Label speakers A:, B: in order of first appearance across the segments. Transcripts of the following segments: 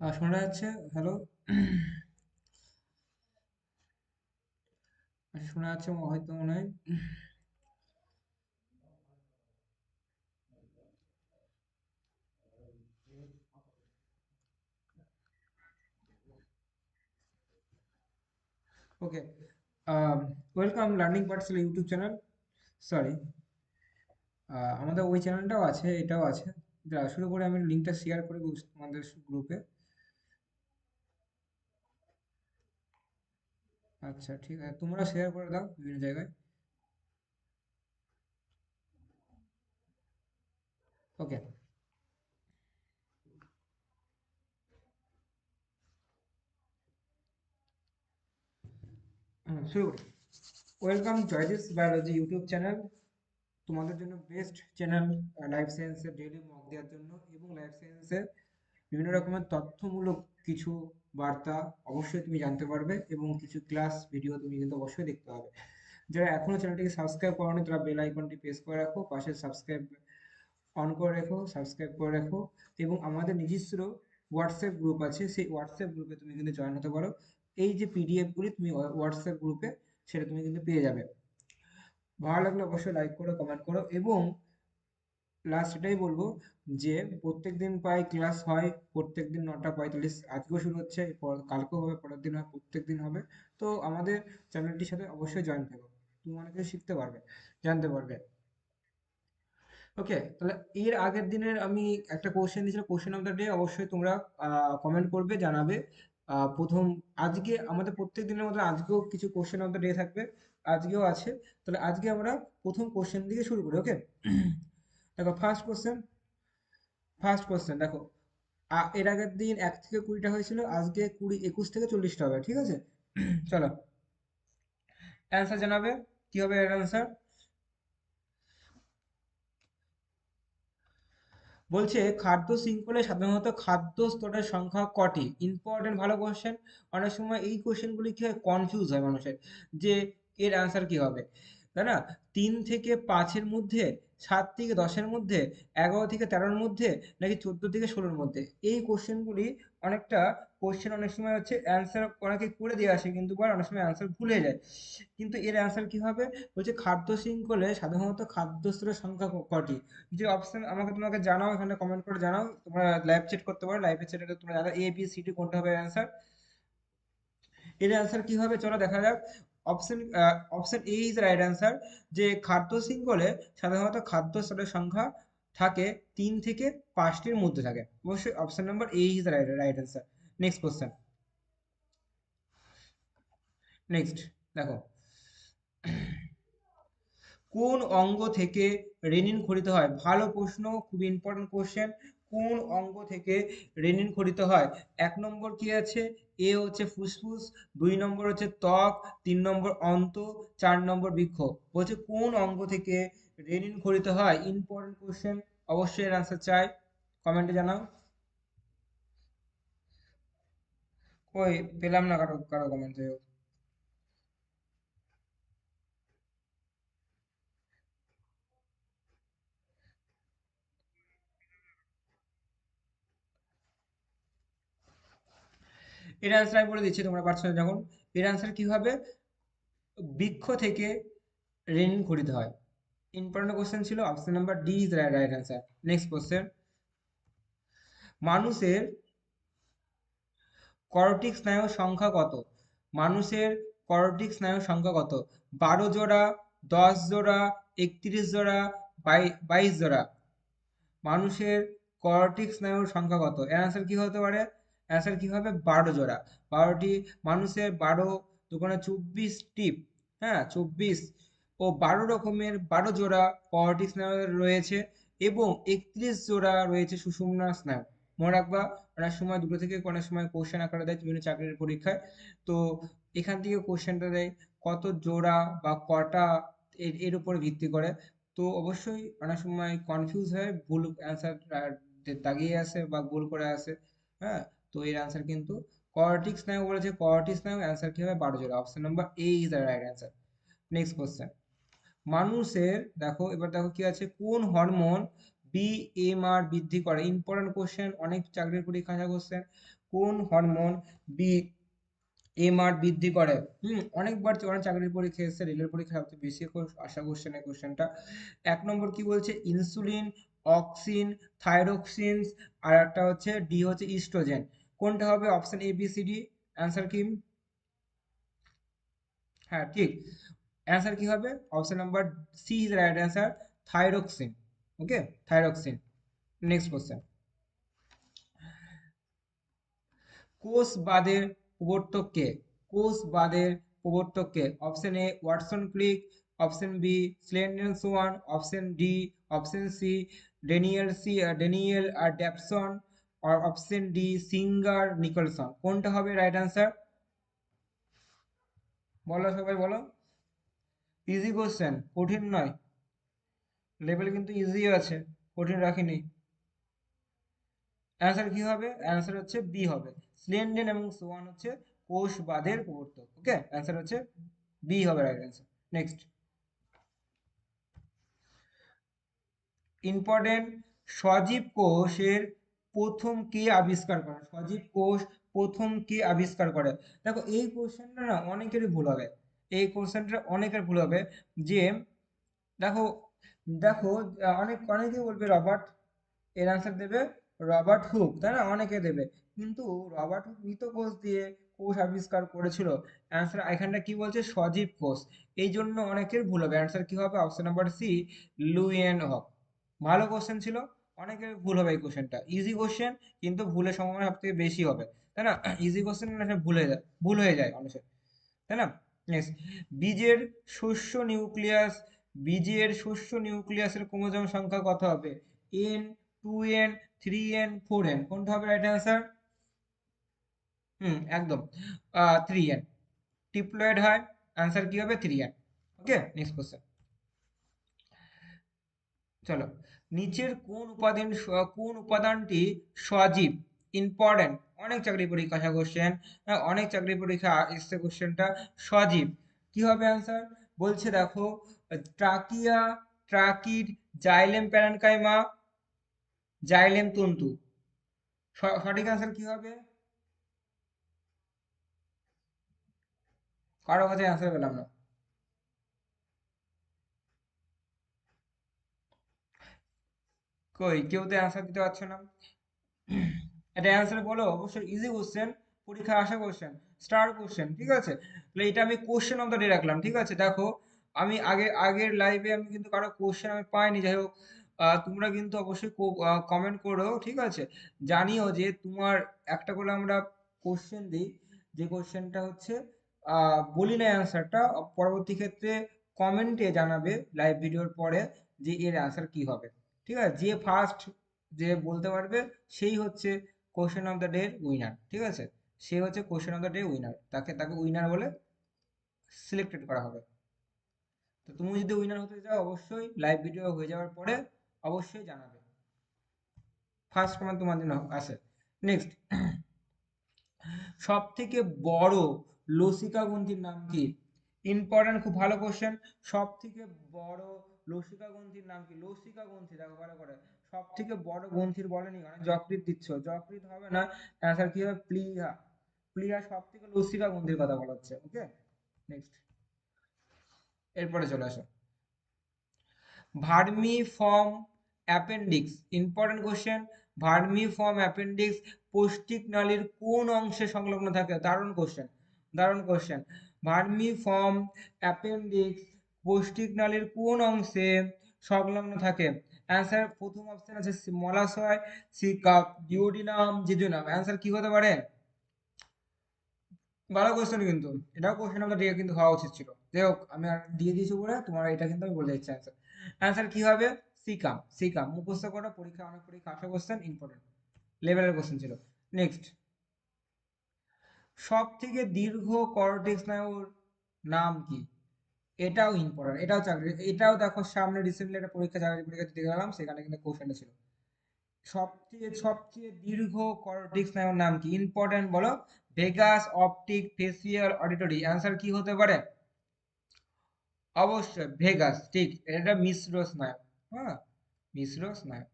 A: শোনা যাচ্ছে? হ্যালো শোনা যাচ্ছে হয়তো মনে হয়। ওকে ওয়েলকাম লার্নিং পার্টসেল ইউটিউব চ্যানেল সরি আমাদের ওই চ্যানেলটাও আছে, এটাও আছে। শুরু করে আমি লিঙ্কটা শেয়ার করে আমাদের গ্রুপে আচ্ছা ঠিক আছে। তোমরা শেয়ার করে দাও বিভিন্ন জায়গায়। ওকে শুরু করি। ওয়েলকাম জয়দিস বায়োলজি ইউটিউব চ্যানেল তোমাদের জন্য বেস্ট চ্যানেল লাইফ সায়েন্সের ডেইলি মক দেওয়ার জন্য এবং লাইফ সায়েন্সের বিভিন্ন রকমের তথ্যমূলক কিছু বার্তা অবশ্যই তুমি জানতে পারবে এবং কিছু ক্লাস ভিডিও তুমি কিন্তু অবশ্যই দেখতে পাবে। যারা এখনও চ্যানেলটিকে সাবস্ক্রাইব করোনি, তারা বেল আইকনটি প্রেস করে রাখো, পাশে সাবস্ক্রাইব অন করে রাখো সাবস্ক্রাইব করে রাখো এবং আমাদের নিজস্ব হোয়াটসঅ্যাপ গ্রুপ আছে, সেই হোয়াটসঅ্যাপ গ্রুপে তুমি কিন্তু জয়েন হতে পারো। এই যে পিডিএফগুলি তুমি হোয়াটসঅ্যাপ গ্রুপে সেটা তুমি কিন্তু পেয়ে যাবে। ভালো লাগলে অবশ্যই লাইক করো কমেন্ট করো এবং লাস্ট এটাই বলব যে প্রত্যেক দিন প্রায় ক্লাস হয় প্রত্যেক দিন নটা পঁয়তাল্লিশ আজকেও শুরু হচ্ছে কালকেও হবে, পরের দিন হয় প্রত্যেক দিন হবে। তো আমাদের চ্যানেলটির সাথে অবশ্যই জয়েন থেকো। তুমি অনেক কিছু শিখতে পারবে, জানতে পারবে। ওকে তাহলে এর আগের দিনের আমি একটা কোশ্চেন দিয়েছিলাম কোশ্চেন অফ দ্য ডে অবশ্যই তোমরা কমেন্ট করবে, জানাবে। প্রথম আজকে আমাদের প্রত্যেক দিনের মতো আজকেও কিছু কোশ্চেন অফ দ্য ডে থাকবে, আজকেও আছে। তাহলে আজকে আমরা প্রথম কোশ্চেন দিয়ে শুরু করি ওকে দেখো ফার্স্ট কোশ্চেন ফার্স্ট কোশ্চেন দেখো এর আগের দিন এক থেকে কুড়িটা হয়েছিল, আজকে কুড়ি, একুশ থেকে চল্লিশটা হবে, ঠিক আছে? চলো। অ্যান্সার জানাবে, কি হবে এর অ্যান্সার বলছে, খাদ্য শৃঙ্খলে সাধারণত খাদ্য স্তরের সংখ্যা কটি? ইম্পর্টেন্ট ভালো কোশ্চেন অনেক সময় এই কোশ্চেনগুলি কি হয়? কনফিউজ হয় মানুষের। যে, এর অ্যান্সার কি হবে? তাই না? তিন থেকে পাঁচের মধ্যে সাত থেকে দশের মধ্যে, এগারো থেকে তেরোর মধ্যে, নাকি চোদ্দ থেকে ষোলোর মধ্যে? এই কোশ্চেনগুলি অনেকটা কোশ্চেন অনেক সময় হচ্ছে অ্যান্সার অনেকে করে দিয়ে আসে, কিন্তু আবার অনেক সময় অ্যান্সার ভুলে যায়। কিন্তু এর অ্যান্সার কি হবে? বলছে খাদ্য শৃঙ্খলে সাধারণত খাদ্য স্তরের সংখ্যা কটি? যে অপশন আমাকে তোমাকে জানাও, এখানে কমেন্ট করে জানাও। তোমরা লাইভ চ্যাট করতে পারো লাইভ চ্যাটে তোমরা জানাও এ বি সি ডি কোনটা হবে অ্যান্সার এর অ্যান্সার কি হবে? চলো দেখা যাক। Option option A is right answer যে খাদ্য শৃঙ্খলে সাধারণত খাদ্য স্তরের সংখ্যা থাকে তিন থেকে পাঁচটির মধ্যে থাকে। অবশ্যই option number A is right right answer next question next দেখো। কোন অঙ্গ থেকে রেনিন খরিত হয়? ভালো প্রশ্ন খুব ইম্পর্টেন্ট কোশ্চেন কোন অঙ্গ থেকে রেনিন খরিত হয়? এক নম্বর কি আছে? এ হচ্ছে ফুসফুস, দুই নম্বর হচ্ছে ত্বক, তিন নম্বর অন্ত, চার নম্বর বৃক্ষ। বলছে কোন অঙ্গ থেকে রেনিন খরিত হয়? ইম্পর্টেন্ট কোশ্চেন অবশ্যই এর আনসার চাই। কমেন্টে জানাও। কই, পেলাম না কারও কারও কমেন্টে এর আনসার আমি বলে দিচ্ছি তোমরা পারছ যখন। এর আনসার কি হবে? বৃক্ষ থেকে রেনিন খরিত হয়। ইম্পর্টেন্ট কোশ্চেন ছিল option number D is right answer next question মানুষের করটিক স্নায়ুর সংখ্যা কত? মানুষের করটিক স্নায়ুর সংখ্যা কত? বারো জোড়া, দশ জোড়া, একত্রিশ জোড়া, বাই- বাইশ জোড়া। মানুষের করটিক স্নায়ুর সংখ্যা কত? এর অ্যান্সার কি হতে পারে? অ্যান্সার কি হবে? বারো জোড়া। বারোটি মানুষের বারো দোকানে চব্বিশ টিপ। হ্যাঁ চব্বিশ। ও বারো রকমের বারো জোড়া করটিক স্নায়ু রয়েছে এবং একত্রিশ জোড়া রয়েছে সুষুম্না স্নায়ু মনে রাখবা, অনেক সময় দুটো থেকে অনেক সময় কোশ্চেন আকারে দেয় বিভিন্ন চাকরির পরীক্ষায়। তো এখান থেকে কোশ্চেনটা দেয়, কত জোড়া বা কটা এর উপর ভিত্তি করে। তো অবশ্যই অনেক সময় কনফিউজ হয়ে ভুল অ্যান্সার দাগিয়ে আসে বা ভুল করে আসে। হ্যাঁ তো এর অ্যান্সার কিন্তু কর্টিক স্নায়ু বলেছে কর্টিক স্নায়ু অ্যান্সার কি হবে? বারো জোড়া। Option number A is the right answer next question মানুষের, দেখো, এবার দেখো কি আছে? কোন হরমোন বিএমআর বৃদ্ধি করে? ইম্পর্টেন্ট কোশ্চেন অনেক চাকরির পরীক্ষা আসা কোশ্চেন কোন হরমোন বি এমআর বৃদ্ধি করে? হুম, অনেকবার অনেক চাকরির পরীক্ষা এসেছে রেলের পরীক্ষা সবচেয়ে বেশি আসা কোশ্চেন এই কোশ্চেনটা এক নম্বর কি বলছে? ইনসুলিন অক্সিন থাইরোক্সিনস আর একটা হচ্ছে ডি হচ্ছে ইস্ট্রোজেন কোনটা হবে option A B C D answer কি? হ্যাঁ ঠিক। অ্যান্সার কি হবে? Option number C is right answer thyroxine okay thyroxine next question কোষবাদের প্রবর্তক কে? কোষবাদের প্রবর্তক কে? Option A Watson Crick option B Schleiden Schwann option D option C Daniel C Daniel R Davson আর অপশন ডি সিঙ্গার নিকলসন কোনটা হবে right answer বলো সবাই, বলো। ইজি কোশ্চেন কঠিন নয়। লেভেল কিন্তু ইজি আছে, কঠিন রাখিনি। অ্যান্সার কি হবে? অ্যান্সার হচ্ছে বি হবে। স্লেন্ডেন এবং সোয়ান হচ্ছে কোষবাদের প্রবর্তক ওকে অ্যান্সার হচ্ছে বি হবে রাইট অ্যান্সার নেক্সট ইম্পর্টেন্ট সজীব কোষের প্রথম কে আবিষ্কার করে? সজীব কোষ প্রথম কে আবিষ্কার করে? দেখো, এই কোশ্চেনটা না অনেকেরই ভুল হবে। এই কোশ্চেনটা অনেকের ভুল হবে যে, দেখো দেখো, অনেক, অনেকেই বলবে রবার্ট, এর অ্যান্সার দেবে রবার্ট হুক, তাই না? অনেকে দেবে। কিন্তু রবার্ট হুক মৃত কোষ দিয়ে কোষ আবিষ্কার করেছিল। অ্যান্সার এখানটা কি বলছে? সজীব কোষ এই জন্য অনেকের ভুল হবে। অ্যান্সার কি হবে? Option number C Leeuwenhoek. ভালো কোশ্চেন ছিল। অনেকের ভুল হবে এই কোশ্চেনটা ইজি কোশ্চেন কিন্তু ভুলের সম্ভাবনা সব থেকে বেশি হবে। তাই না? ইজি কোশ্চেন ভুল হয়ে যায়, ভুল হয়ে যায় মানুষের। তাই না? নেক্সট বীজের শস্য নিউক্লিয়াস বীজের শস্য নিউক্লিয়াসের ক্রোমোজোম সংখ্যা কত হবে? N two N three N four N কোনটা হবে রাইট অ্যান্সার হুম, একদম। থ্রি এন টিপ্লয়েড হয় অ্যান্সার কি হবে? Three N okay next question চলো। নিচের কোন উপাদান কোন উপাদানটি সজীব ইম্পর্টেন্ট অনেক চাকরি পরীক্ষা কোশ্চেন অনেক চাকরি পরীক্ষা এসছে কোশ্চেনটা সজীব। কি হবে অ্যান্সার বলছে দেখো, trachea tracheid xylem, parenchyma, xylem, তন্তু। সঠিক অ্যান্সার কি হবে? কারও কাছে অ্যান্সার পেলাম না। কই, কেউ তো অ্যান্সার দিতে পারছ না। এটা অ্যান্সার বলো, অবশ্যই ইজি কোশ্চেন পরীক্ষা আসা কোশ্চেন স্টার কোশ্চেন ঠিক আছে? তাহলে এটা আমি কোশ্চেন ডে রাখলাম, ঠিক আছে? দেখো, আমি আগে, আগের লাইভে আমি কিন্তু কারও কোশ্চেন আমি পাইনি, যাই হোক তোমরা কিন্তু অবশ্যই কমেন্ট করো, ঠিক আছে? জানিও যে তোমার একটা করে আমরা কোশ্চেন দিই, যে কোশ্চেনটা হচ্ছে বলি না অ্যান্সারটা পরবর্তী ক্ষেত্রে কমেন্টে জানাবে লাইভ ভিডিওর পরে, যে এর অ্যান্সার কি হবে। ঠিক আছে? যে ফার্স্ট যে বলতে পারবে, সেই হচ্ছে question of the day winner ঠিক আছে? সে হচ্ছে question of the day winner তাকে তাকে উইনার বলে সিলেক্টেড করা হবে। তো তুমি যদি উইনার হতে চাও, অবশ্যই লাইভ ভিডিও হয়ে যাওয়ার পরে অবশ্যই জানাবে। ফার্স্ট কমেন্ট তোমার জন্য আছে নেক্সট সব থেকে বড় লসিকা গ্রন্থির নাম কি? ইম্পর্টেন্ট খুব ভালো কোশ্চেন সব থেকে বড় লসিকা গ্রন্থির নাম কি? লসিকা গ্রন্থি দেখো ভালো করে। সব থেকে বড় গ্রন্থির বলেনি মানে যকৃত দিচ্ছ। যকৃত হবে না অ্যান্সার কি হবে? প্লিহা। প্লিহা সব থেকে লসিকা গ্রন্থির কথা বলা হচ্ছে ওকে নেক্সট এরপরে চলে আসো। Vermiform appendix. Important question vermiform appendix পৌষ্টিক নালীর কোন অংশে সংলগ্ন থাকে? দারুণ কোশ্চেন দারুণ কোশ্চেন ভার্মি ফর্ম অ্যাপেন্ডিক্স পৌষ্টিক নালীর কোন অংশে সংলগ্ন থাকে? অ্যান্সার প্রথম অপশন আছে মলাশয়, সি কাপ ডিওডিনাম জিজুনাম অ্যান্সার কি হতে পারে? ভালো কোশ্চেন কিন্তু। এটাও কোশ্চেন আমাদের দিয়ে কিন্তু হওয়া উচিত ছিল। যাই হোক, আমি আর দিয়ে দিয়েছি বলে তোমার এটা কিন্তু আমি বলে দিচ্ছি অ্যান্সার অ্যান্সার কি হবে? সিকাম সিকাম মুখস্থ করা, পরীক্ষা, অনেক পরীক্ষা আসা কোশ্চেন ইম্পর্টেন্ট লেভেলের কোশ্চেন ছিল। নেক্সট সব থেকে দীর্ঘ কর্টেক্স স্নায়ুর নাম কি? এটাও ইম্পর্টেন্ট এটাও চাকরি, এটাও দেখো সামনে রিসেন্টলি একটা পরীক্ষা, চাকরি পরীক্ষা দিতে গেলাম, সেখানে কিন্তু কোশ্চেনটা ছিল। সবচেয়ে সবচেয়ে দীর্ঘ কর্টেক্স স্নায়ুর নাম কি? ইম্পর্টেন্ট বলো। Vagus optic facial auditory answer কি হতে পারে? অবশ্যই ভেগাস ঠিক। এটা মিশ্র স্নায়ু হ্যাঁ? মিশ্র স্নায়ু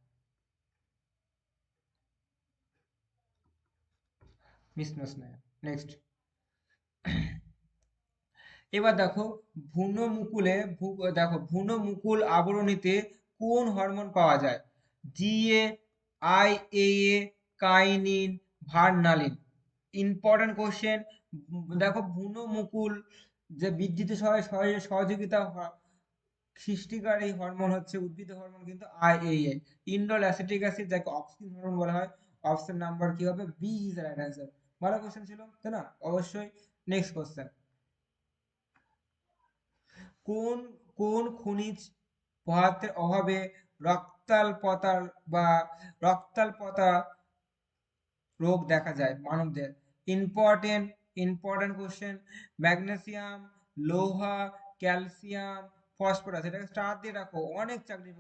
A: মিশ্র স্নায়ু নেক্সট এবার দেখো ভ্রূণমুকুলে ভূ- দেখো ভ্রূণমুকুল আবরণীতে কোন হরমোন পাওয়া যায়? GA IAA kinin, vernalin. Important question দেখো ভ্রূণমুকুল যে বৃদ্ধিতে সহায় সহায়- সহযোগিতা সৃষ্টিকারী হরমোন হচ্ছে উদ্ভিদ হরমোন কিন্তু আইএএ ইন্ডোল অ্যাসিটিক অ্যাসিড যাকে অক্সিন হরমোন বলা হয় অপশন নাম্বার কি হবে? বি ইজ রাইট অ্যান্সার ভালো কোশ্চেন ছিল, তাই না? অবশ্যই নেক্সট কোশ্চেন কোন কোন খনিজ পদার্থের অভাবে রক্তাল্পতা বা রক্তাল্পতা রোগ দেখা যায় মানবদের? ইম্পর্টেন্ট ইম্পর্টেন্ট কোশ্চেন ম্যাগনেসিয়াম লোহা ক্যালসিয়াম ফসফরাস এটাকে স্টার দিয়ে রাখো। অনেক চাকরি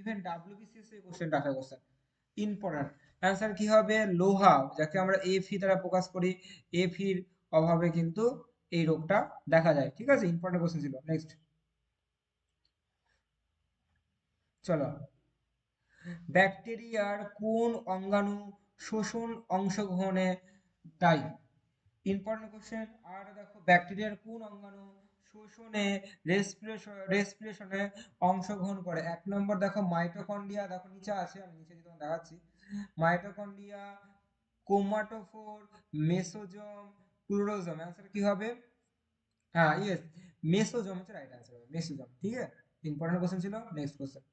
A: ইভেন ডাব্লিউবিসিএস এই কোশ্চেনটা আসা কোশ্চেন ইম্পর্টেন্ট অ্যান্সার কি হবে? লোহা, যাকে আমরা এফি দ্বারা প্রকাশ করি। এফির অভাবে কিন্তু এই রোগটা দেখা যায়, ঠিক আছে? ইম্পর্টেন্ট কোশ্চেন ছিল। নেক্সট চলো। ব্যাকটেরিয়ার কোন অঙ্গাণু শোষণ অংশগ্রহণে দায়ী? ইম্পর্টেন্ট কোশ্চেন আর দেখো ব্যাকটেরিয়ার কোন অঙ্গাণু শোষণে রেসপিরেশন রেসপিরেশনে অংশগ্রহণ করে? এক নম্বর দেখো মাইটোকন্ড্রিয়া দেখো, নিচে আছে, আমি নিচে যেটা দেখাচ্ছি। Mitochondria chromatophore mesosome chlorosome answer কি হবে? হ্যাঁ ইয়েস মেসোজোম হচ্ছে রাইট হবে। মেসোজোম ঠিক আছে? ইম্পর্টেন্ট কোশ্চেন ছিল নেক্সট কোশ্চেন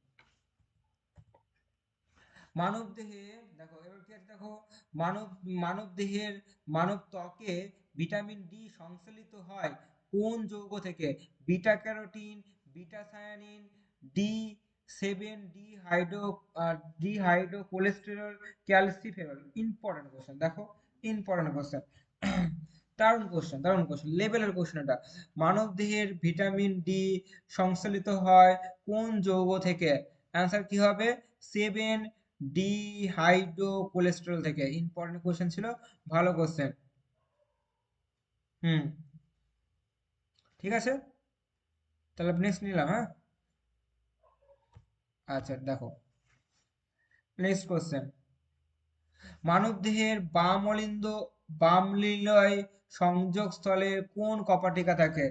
A: মানব দেহে, দেখো, এবার কি আছে দেখো? মানব মানব দেহের, মানব ত্বকে ভিটামিন ডি সংশ্লেষিত হয় কোন যৌগ থেকে? Beta carotene beta cyanin D seven dehydro dehydro cholesterol calciferol important question দেখো ইম্পর্টেন্ট কোশ্চেন দারুণ কোশ্চেন দারুণ কোশ্চেন লেভেলের কোশ্চেন এটা। মানব দেহের ভিটামিন ডি সংশ্লেষিত হয় কোন যৌগ থেকে? অ্যান্সার কি হবে? সেভেন ডি হাইড্রো কোলেস্টেরল থেকে। ইম্পর্টেন্ট কোশ্চেন ছিল, ভালো কোশ্চেন হুম। ঠিক আছে? তাহলে নেক্সট নিলাম হ্যাঁ? আচ্ছা দেখো। নেক্সট কোশ্চেন মানব দেহের বাম অলিন্দ বাম লিলয় সংযোগ স্থলে কোন কপাটিকা থাকে?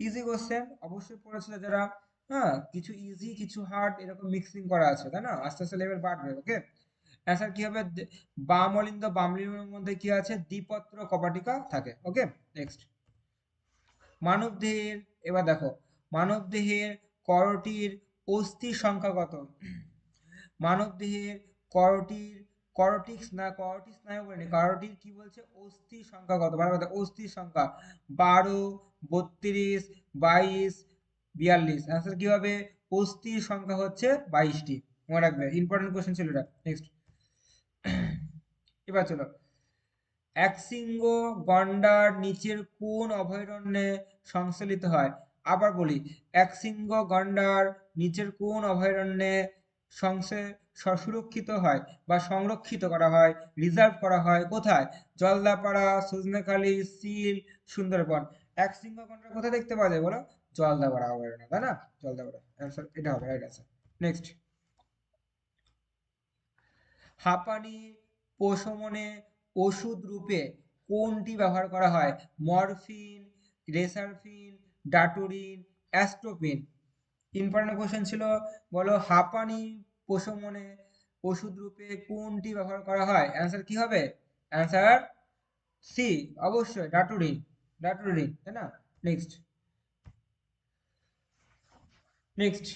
A: ইজি কোশ্চেন অবশ্যই পড়েছিল যারা হ্যাঁ কিছু ইজি কিছু হার্ড এরকম মিক্সিং করা আছে, তাই না? আস্তে আস্তে লেভেল বাড়বে ওকে অ্যান্সার কি হবে? বাম অলিন্দ, বাম লিলয়ের মধ্যে কি আছে? দ্বিপত্র কপাটিকা থাকে ওকে নেক্সট মানব দেহের, এবার দেখো, মানব দেহের করটির অস্থির সংখ্যা কত? মানব দেহের করটির করটিক না করটিক স্নায়ু বলেনি। করটির কি বলছে? অস্থির সংখ্যা কত? ভালো কথা অস্থির সংখ্যা। বারো, বত্রিশ, বাইশ, বিয়াল্লিশ। অ্যান্সার কি হবে? অস্থির সংখ্যা হচ্ছে বাইশটি। মনে রাখবে ইম্পর্টেন্ট কোশ্চেন ছিল এটা। নেক্সট এবার চলো। এক একশৃঙ্গ গন্ডার নিচের কোন অভয়ারণ্যে সংশ্লেষিত হয়? আবার বলি এক একশৃঙ্গ গন্ডার নিচের কোন অভয়ারণ্যে সংশে স- সুরক্ষিত হয় বা সংরক্ষিত করা হয় রিজার্ভ করা হয় কোথায়? জলদাপাড়া, সজনেখালি, সিল, সুন্দরবন। একশৃঙ্গ গন্ডার কোথায় দেখতে পাওয়া যায় বলো? জলদাপাড়া অভয়ারণ্য তাই না? জলদাপাড়া অ্যান্সার এটা হবে রাইট আছে নেক্সট হাঁপানি প্রশমনে ওষুধ রূপে কোনটি ব্যবহার করা হয়? Morphine, reserpine, daturine, atropine. Important question ছিল, বলো হাঁপানি প্রশমনে ওষুধ রূপে কোনটি ব্যবহার করা হয়? অ্যান্সার কি হবে? অ্যান্সার সি অবশ্যই ডাটোরিন ডাটোরিন তাই না? নেক্সট নেক্সট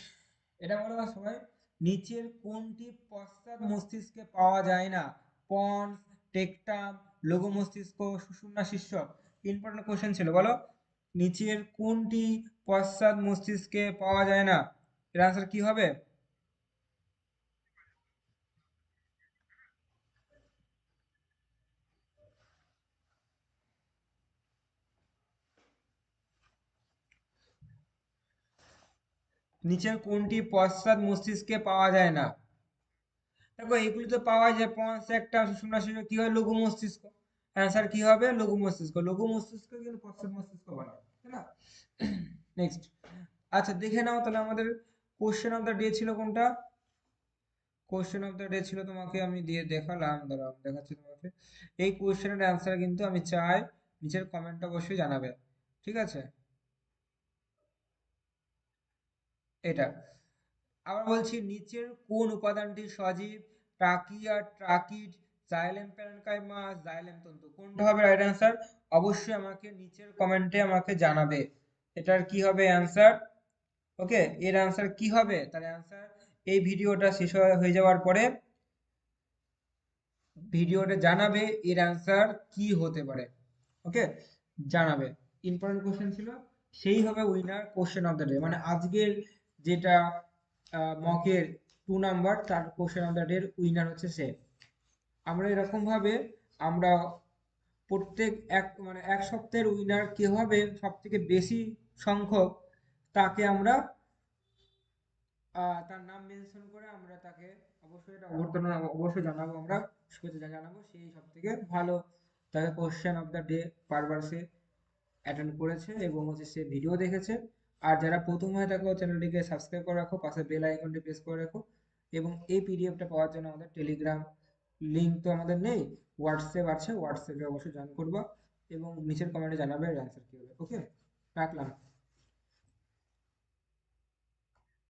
A: এটা বলো সবাই, নিচের কোনটি পশ্চাৎ মস্তিষ্কে পাওয়া যায় না? পন্স টেকটাম লঘু মস্তিষ্ক সুষুম্না শীর্ষক ইম্পর্টেন্ট কোশ্চেন ছিল, বলো। নিচের কোনটি পশ্চাৎ মস্তিষ্কে পাওয়া যায় না। এর আনসার কি হবে? নিচের কোনটি পশ্চাৎ মস্তিষ্কে পাওয়া যায় না। দেখো, এগুলি তো পাওয়া যায় পন্স একটা সুষুম্না শীর্ষক কি হয়? লঘু মস্তিষ্ক। অ্যান্সার কি হবে? লঘু মস্তিষ্ক। লঘু মস্তিষ্ক কিন্তু পশ্চাৎ মস্তিষ্ক বলা হয় তাই না? নেক্সট আচ্ছা দেখে নাও তাহলে আমাদের কোশ্চেন অফ দ্য ডে ছিল কোনটা? কোশ্চেন অফ দ্য ডে ছিল তোমাকে আমি দিয়ে দেখালাম, দাঁড়াও দেখাচ্ছি তোমাকে। এই কোশ্চেনের অ্যান্সার কিন্তু আমি চাই নিচের কমেন্ট অবশ্যই জানাবে, ঠিক আছে? এটা। আবার বলছি, নিচের কোন উপাদানটি সজীব? Trachea, tracheid, xylem parenchyma xylem তন্তু, কোনটা হবে রাইট অ্যান্সার অবশ্যই আমাকে নিচের কমেন্টে আমাকে জানাবে। এটার কি হবে অ্যান্সার ওকে এর অ্যান্সার কি হবে? তার অ্যান্সার এই ভিডিওটা শেষ হয়ে যাওয়ার পরে ভিডিওটা জানাবে, এর অ্যান্সার কি হতে পারে? ওকে জানাবে। ইম্পর্টেন্ট কোশ্চেন ছিল, সেই হবে winner question of the day মানে আজকের যেটা মকের টু নাম্বার তার question of the day winner হচ্ছে সে। আমরা এরকম ভাবে আমরা প্রত্যেক এক মানে এক সপ্তাহের উইনার কে হবে সব থেকে বেশি সংখ্যক, তাকে আমরা তার নাম মেনশন করে আমরা তাকে অবশ্যই এটা অভ্যর্থনা অবশ্যই জানাব আমরা, শুভেচ্ছা জানাব। সেই সব থেকে ভালো তাকে কোশ্চেন অফ দ্য ডে বারবার সে অ্যাটেন্ড করেছে এবং হচ্ছে সে ভিডিও দেখেছে। আর যারা প্রথম হয়ে থাকো চ্যানেলটিকে সাবস্ক্রাইব করে রাখো, পাশে বেল আইকনটি প্রেস করে রাখো এবং এই পিডিএফটা পাওয়ার জন্য আমাদের টেলিগ্রাম লিঙ্ক তো আমাদের নেই হোয়াটসঅ্যাপ আছে হোয়াটসঅ্যাপে অবশ্যই জয়েন করবা এবং নিচের কমেন্টে জানাবে অ্যান্সার কী হবে ওকে রাখলাম।